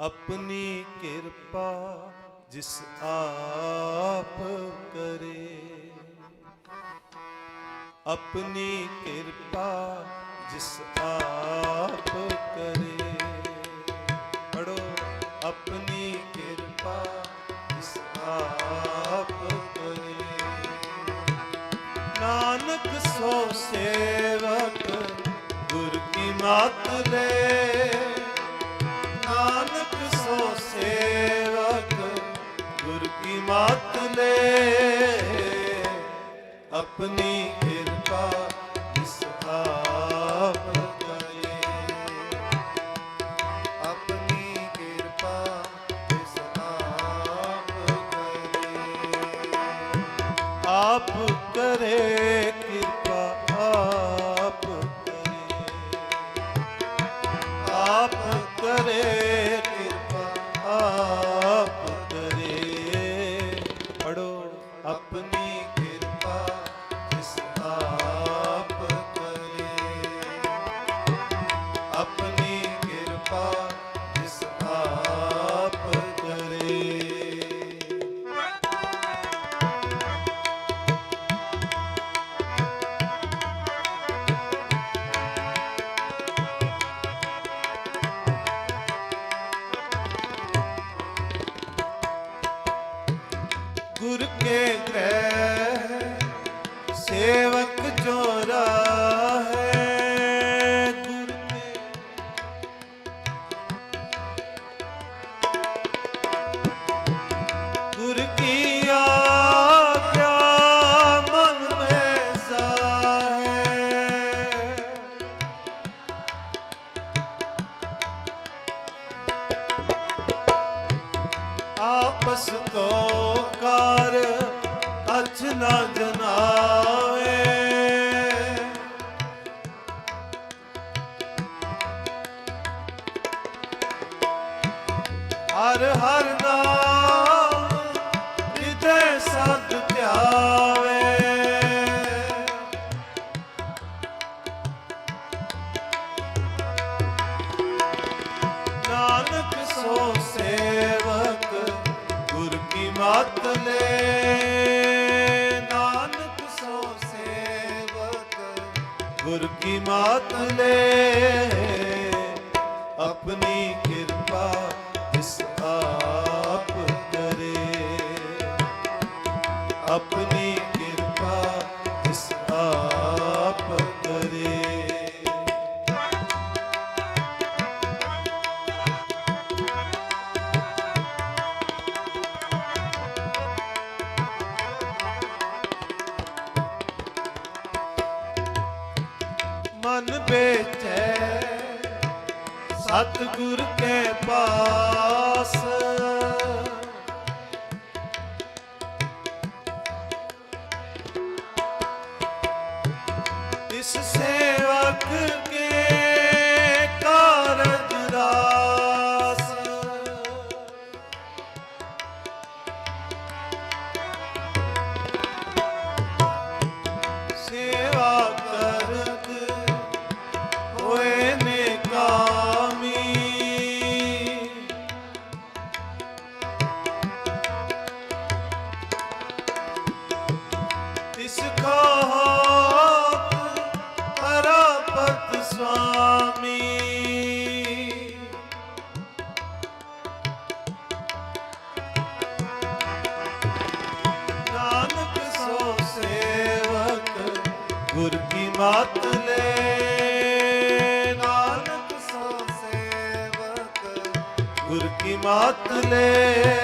ਆਪਣੀ ਕਿਰਪਾ ਜਿਸ ਆਪ ਕਰੇ। ਆਪਣੀ ਕਿਰਪਾ ਜਿਸ ਆਪ ਕਰੇ। ਪੜੋ ਆਪਣੀ ਕਿਰਪਾ ਜਿਸ ਆਪ ਕਰੇ। ਨਾਨਕ ਸੋ ਸੇਵਕ ਗੁਰ ਕੀ ਮਾਤ ਲੈ। ਕੀ ਮਾਤ ਲੈ ਆਪਣੀ ਗੁਰ ਕੇ ਗ੍ਰਹਿ ਸੇਵਕ ਜੋ ਰਾਹੈ ਗੁਰ ਕੇ ਗੁਰ ਕੀ ਆਗਿਆ ਮਨ ਮੈਂ ਸਾਹੈ ਆਪਸ ਤੋਂ na ਮਨ ਬੇਚੈ ਸਤਿਗੁਰ ਕੇ ਪਾਸ। ਇਸ ਸੇਵਕ ਗੁਰ ਲੈ ਨਾਨਕ ਸੋ ਸੇਵਕ ਗੁਰ ਕੀ ਮਾਤ ਲੈ।